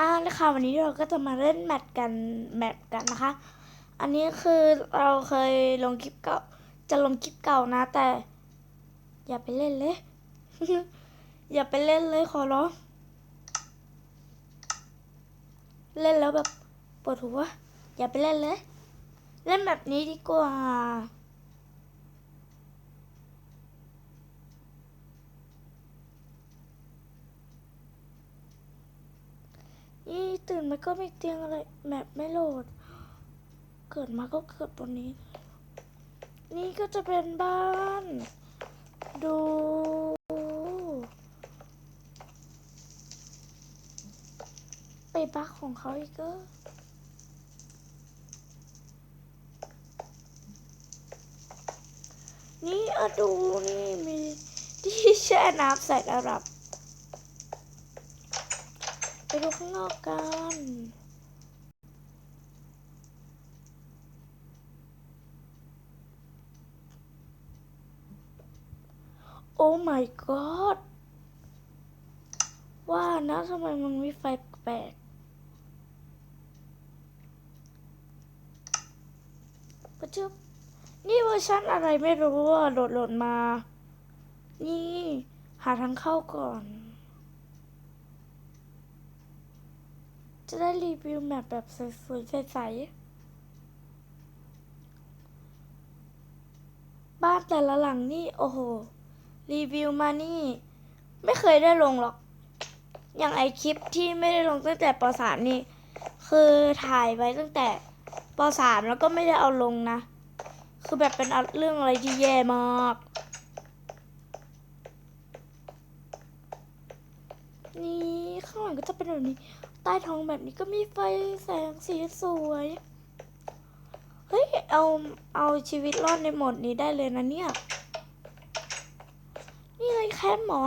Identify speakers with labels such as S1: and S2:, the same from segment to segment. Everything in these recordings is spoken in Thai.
S1: อ่านะคะวันนี้เราก็จะมาเล่นแมตช์กันแมตช์กันนะคะ อันนี้คือเราเคยลงคลิปเก่า จะลงคลิปเก่านะ แต่ อย่าไปเล่นเลย อย่าไปเล่นเลยขอร้องเล่นแล้วแบบปวดหัวอย่าไปเล่นเลย เล่นแบบนี้ดีกว่า นี่ตื่นมาก็ไม่เตียงอะไรแมปไม่โหลด เกิดมาก็เกิดบนนี้ นี่ก็จะเป็นบ้าน ดู ไปบักของเขาอีกก็นี่อะดูนี่มีที่แช่น้ำใส่ระดับ ไปดูข้างนอกกันโอ้ my god ว่านะทำไมมันมีไฟแปลกปะจึบนี่เวอร์ชันอะไรไม่รู้อะโหลดโหลดมา นี่ หาทางเข้าก่อน จะได้รีวิวแมปแบบสวยๆใสๆ บ้านแต่ละหลังนี่ โอ้โห รีวิวมานี่ ไม่เคยได้ลงหรอก อย่างไอคลิปที่ไม่ได้ลงตั้งแต่ปสามนี่ คือถ่ายไว้ตั้งแต่ปสามแล้วก็ไม่ได้เอาลงนะ คือแบบเป็นเรื่องอะไรที่แย่มากนี่ ข้างหลังก็จะเป็นแบบนี้ ใต้ท้องแบบนี้ก็มีไฟแสงสีสวย เฮ้ย เอาเอาชีวิตรอดในโหมดนี้ได้เลยนะเนี่ย นี่เลยแคมป์หมอ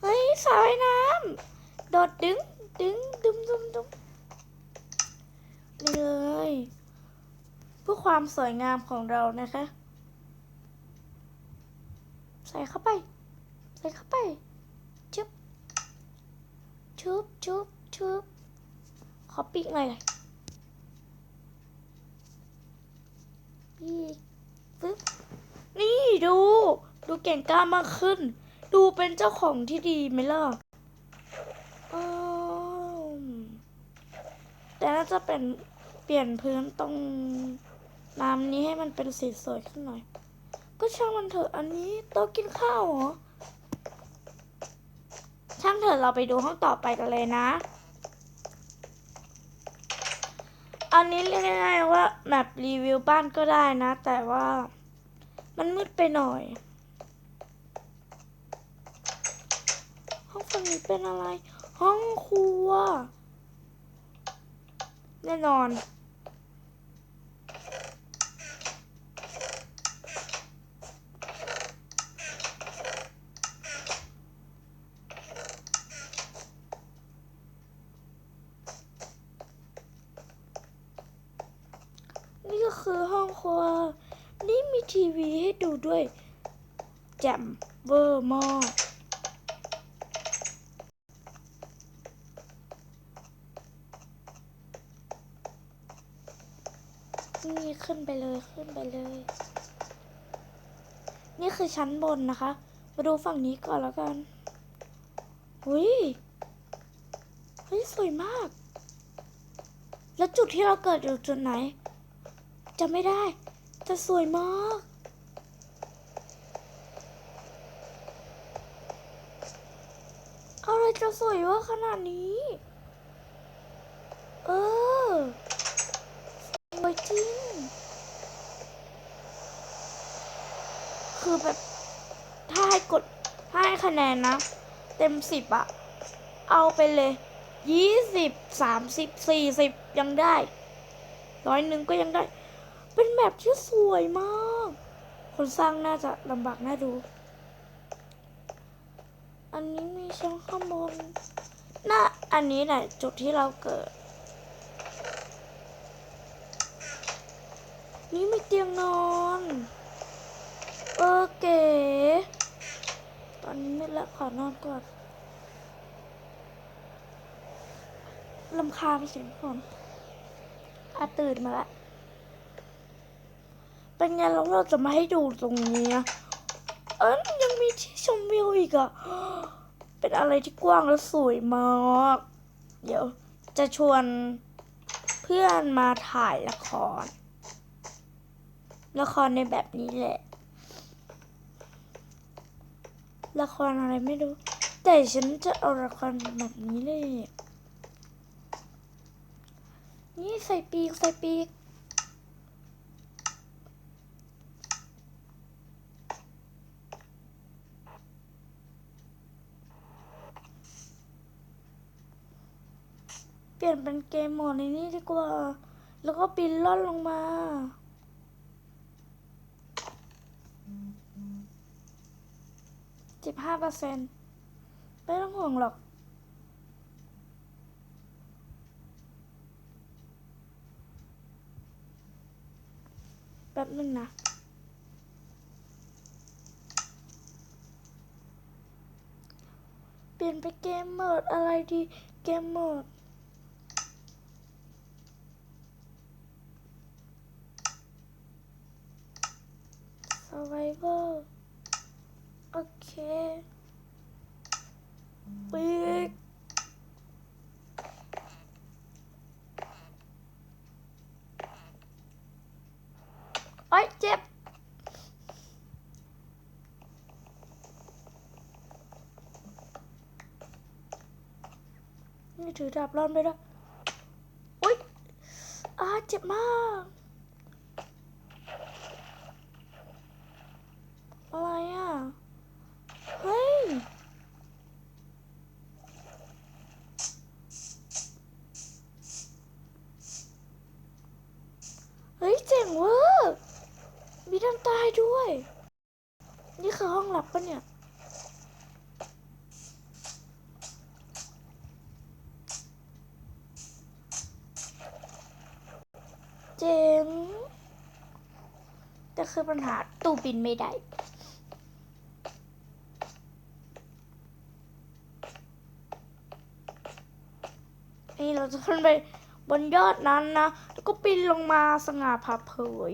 S1: เฮ้ยสระว่ายน้ำโดดดึงดึงดุมดุมดุมนี่เลยเพื่อความสวยงามของเรานะคะ ใส่เข้าไป ใส่เข้าไป ชุบชุบขอปีกหน่อยปีกปึ๊บนี่ดู ดูเก่งกล้ามากขึ้น ดูเป็นเจ้าของที่ดีไหมล่ะแต่น่าจะเป็นเปลี่ยนพื้นตรงน้ำนี้ให้มันเป็นสีสวยขึ้นหน่อย ก็ช่างมันเถอะอันนี้โต๊ะกินข้าวเหรอ เถอะเราไปดูห้องต่อไปกันเลยนะ อันนี้เรียกง่ายๆว่าแบบรีวิวบ้านก็ได้นะ แต่ว่ามันมืดไปหน่อย ห้องฝั่งนี้เป็นอะไร ห้องครัว แน่นอน นี่ก็ คือห้องครัว นี่มีทีวีให้ดูด้วยแจ่มเวอร์มากนี่ขึ้นไปเลยขึ้นไปเลย นี่คือชั้นบนนะคะ มาดูฝั่งนี้ก่อนแล้วกันหุยเฮ้ยสวยมาก แล้วจุดที่เราเกิดอยู่จุดไหน จะไม่ได้จะสวยมากอะไรจะสวยว่าขนาดนี้ เออ สวยจริง คือแบบ ถ้าให้กดถ้าให้คะแนนนะ เต็มสิบอะเอาไปเลยยี่สิบสามสิบสี่สิบยังได้ร้อยหนึ่งก็ยังได้ เป็นแบบที่สวยมาก คนสร้างน่าจะลำบากน่าดู อันนี้มีช่องข้างบนน่าอันนี้แหละจุดที่เราเกิด นี่มีเตียงนอน เออเก๋ตอนนี้ไม่ละขอนอนก่อนลำคาญเสียงคนอาตื่นมาละ เป็นไงแล้วเราจะมาให้ดูตรงนี้นะเอ้ยยังมีที่ชมวิวอีกอะเป็นอะไรที่กว้างและสวยมาก เดี๋ยวจะชวนเพื่อนมาถ่ายละคร ละครในแบบนี้แหละ ละครอะไรไม่รู้ แต่ฉันจะเอาละครแบบนี้เลย นี่ใส่ปีกใส่ปีก เปลี่ยนเป็นเกมโหมดในนี้ดีกว่า แล้วก็ปีนล่อนลงมาสิบห้าเปอร์เซ็นต์ไม่ต้องห่วงหรอก แป๊บนึงนะเปลี่ยนไปเกมโหมดอะไรดี เกมโหมด survivor โอเคปีกโอ้ยเจ็บนี่ถือดาบร้อนไปด้วอุ้ยอาเจ็บมาก อะไรอะ เฮ้ย เฮ้ย เจ๋งเวอร์มีน้ำตายด้วย นี่คือห้องลับปะเนี่ย เจ๋ง แต่คือปัญหาตู้บินไม่ได้นี่เราจะขึ้นไปบนยอดนั้นนะ แล้วก็ปีนลงมาสง่าผ่าเผย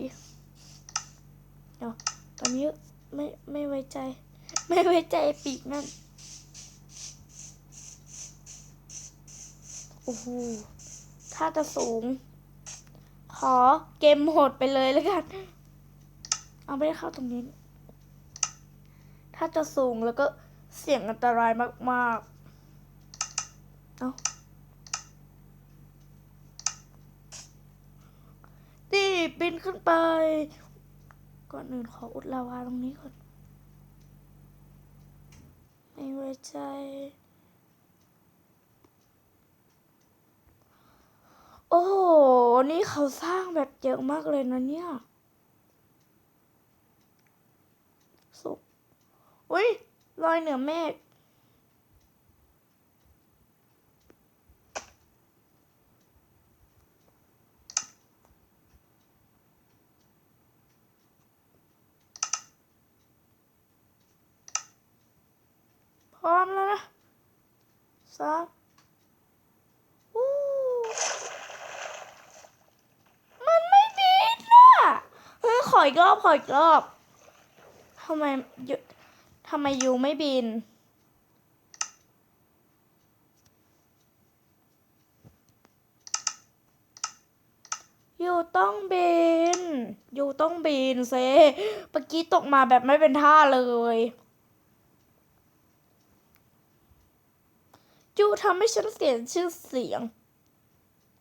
S1: เดี๋ยวตอนนี้ไม่ไม่ไว้ใจ ไม่ไว้ใจปีกนั่น โอ้โห ถ้าจะสูง ขอเกมโหดไปเลยแล้วกัน เอาไม่ได้เข้าตรงนี้ ถ้าจะสูงแล้วก็เสี่ยงอันตรายมากๆ เอานี่บินขึ้นไป ก่อนอื่นขออุดลาวาตรงนี้ก่อน ไม่ไว้ใจโอ้โห นี่เขาสร้างแบบเยอะมากเลยนะเนี่ย สุก อุ้ยลอยเหนือเมฆพร้อมแล้วนะสามอู้มันไม่บินน่ะเฮ้ยขออีกรอบขออีกรอบทำไมเยู ทำไมยูไม่บิน ยูต้องบิน ยูต้องบินเซเมื่อกี้ตกมาแบบไม่เป็นท่าเลยยูทำให้ฉันเสียชื่อเสียง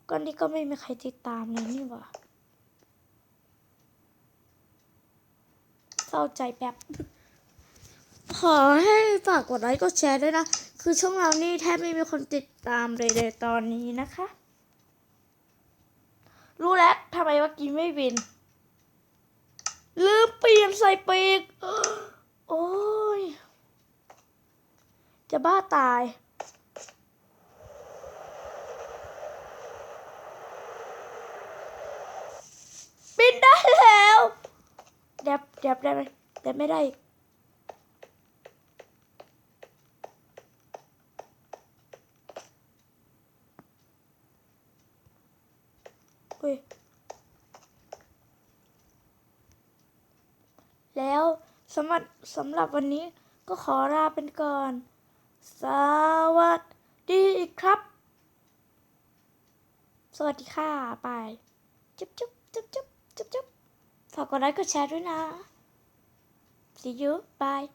S1: ก่อนนี้ก็ไม่มีใครติดตามเลยนี่หว่าเศร้าใจแป๊บ ขอให้ฝากกดไลค์กดแชร์ด้วยนะ คือช่องเรานี่แทบไม่มีคนติดตามเลยตอนนี้นะคะ รู้แล้วทำไมเมื่อกี้ไม่บิน ลืมเปลี่ยนใส่ปีก โอ้ย จะบ้าตายบินได้แล้วแดบแดบได้ไหมแดบไม่ได้อีก ฮ้ย แล้วสำหรับสำหรับวันนี้ก็ขอลาเป็นก่อน สวัสดีครับ สวัสดีค่ะบายจุ๊บจุ๊บจุ๊บจุ๊บจุ๊บจุ๊บฝากกดไลค์กดแชร์ด้วยนะ see you bye